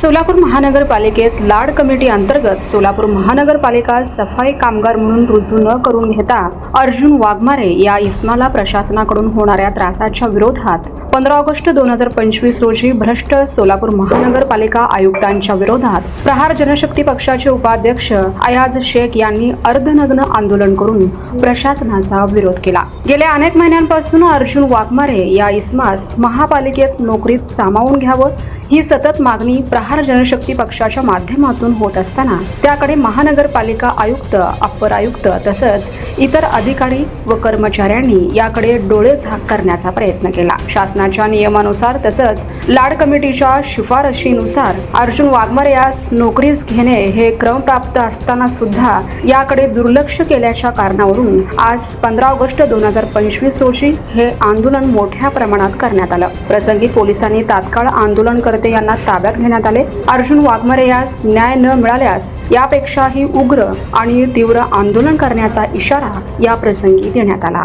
सोलापूर महानगरपालिकेत लाड कमिटी अंतर्गत सोलापूर महानगरपालिका सफाई कामगार म्हणून रुजू न करून घेता अर्जुन वाघमारे या इस्माला प्रशासनाकडून होणाऱ्या त्रासाच्या विरोधात पंधरा ऑगस्ट दोन हजार पंचवीस रोजी भ्रष्ट सोलापूर महानगरपालिका आयुक्तांच्या विरोधात प्रहार जनशक्ती पक्षाचे उपाध्यक्ष अयाज शेख यांनी अर्धनग्न आंदोलन करून प्रशासनाचा विरोध केला. गेल्या अनेक महिन्यांपासून अर्जुन वाघमारे या इस्मास महापालिकेत नोकरीत सामावून घ्यावं ही सतत मागणी प्रहार जनशक्ती पक्षाच्या माध्यमातून होत असताना त्याकडे महानगरपालिका आयुक्त अप्पर आयुक्त तसंच इतर अधिकारी व कर्मचाऱ्यांनी याकडे डोळे झाक करण्याचा प्रयत्न केला. शासनाच्या नियमानुसार तसंच लाड कमिटीच्या शिफारशीनुसार अर्जुन वाघमारे यास नोकरीस घेणे हे क्रमप्राप्त असताना सुद्धा याकडे दुर्लक्ष केल्याच्या कारणावरून आज पंधरा ऑगस्ट दोन हजार पंचवीस रोजी हे आंदोलन मोठ्या प्रमाणात करण्यात आलं. प्रसंगी पोलिसांनी तात्काळ आंदोलनकर्ते यांना ताब्यात घेण्यात आले. अर्जुन वाघमारे यास न्याय न मिळाल्यास यापेक्षाही उग्र आणि तीव्र आंदोलन करण्याचा इशारा या प्रसंगी देण्यात आला.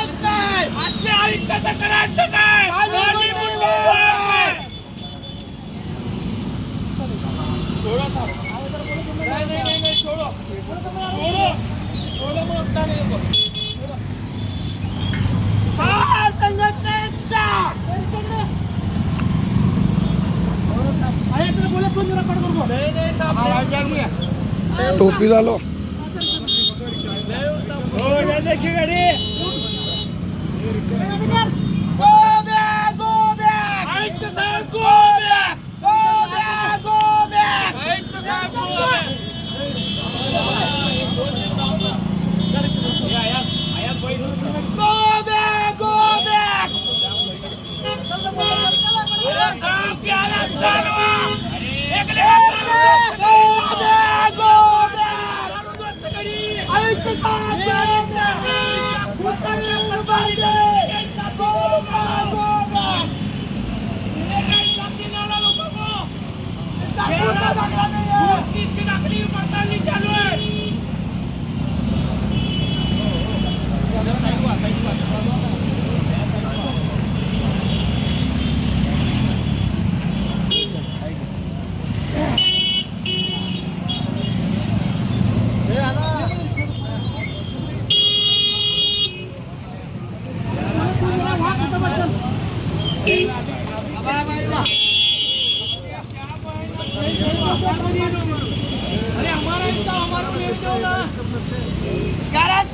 आजच्या आयुक्ताचं करायचं काय. टोपी झालो. हो, गाडी. Let's go, let's go!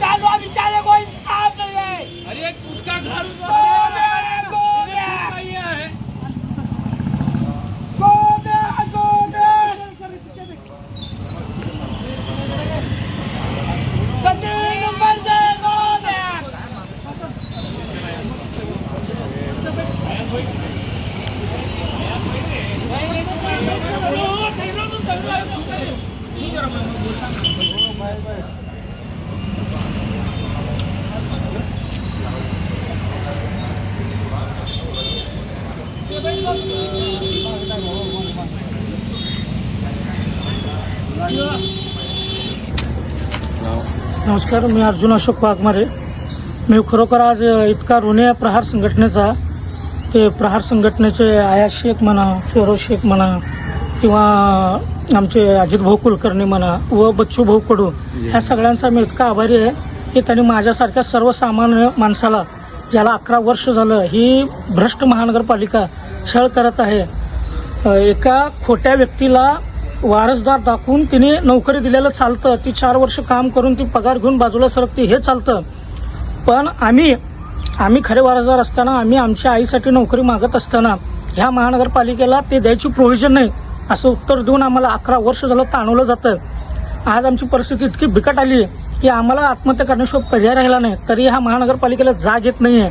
चालू आम्ही चाले कोणी साफ नाहीये! अरे उसका घर नमस्कार मी अर्जुन अशोक वाघमारे. मी खरोखर आज इतका ऋणे प्रहार संघटनेचा ते प्रहार संघटनेचे आयात शेख म्हणा फिरोज शेख म्हणा किंवा आमचे अजित भाऊ कुलकर्णी म्हणा व बच्चू भाऊ कडू ह्या सगळ्यांचा मी इतका आभारी आहे की त्यांनी माझ्यासारख्या सर्वसामान्य माणसाला ज्याला अकरा वर्ष झालं ही भ्रष्ट महानगरपालिका छळ करत आहे एका खोट्या व्यक्तीला वारसदार दाखवून तिने नोकरी दिलेलं चालतं ती चार वर्ष काम करून ती पगार घेऊन बाजूला सरकते हे चालतं. पण आम्ही आम्ही खरे वारसदार असताना आम्ही आमच्या आईसाठी नोकरी मागत असताना ह्या महानगरपालिकेला ते द्यायची प्रोव्हिजन नाही असं उत्तर देऊन आम्हाला अकरा वर्ष झालं ताणवलं जातं. आज आमची परिस्थिती इतकी बिकट आली आहे की आम्हाला आत्महत्या करण्याशिवाय पर्याय राहिला नाही तरी ह्या महानगरपालिकेला जाग येत नाही आहे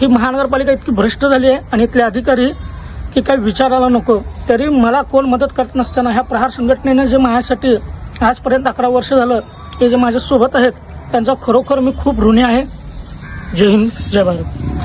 ही महानगरपालिका इतकी भ्रष्ट झाली आहे आणि इथले अधिकारी की काही विचारायला नको तरी मला कोण मदत करत नसताना ह्या प्रहार संघटनेनं जे माझ्यासाठी आजपर्यंत अकरा वर्ष झालं हे जे माझ्यासोबत आहेत त्यांचा खरोखर मी खूप ऋणी आहे. जय हिंद जय भारत.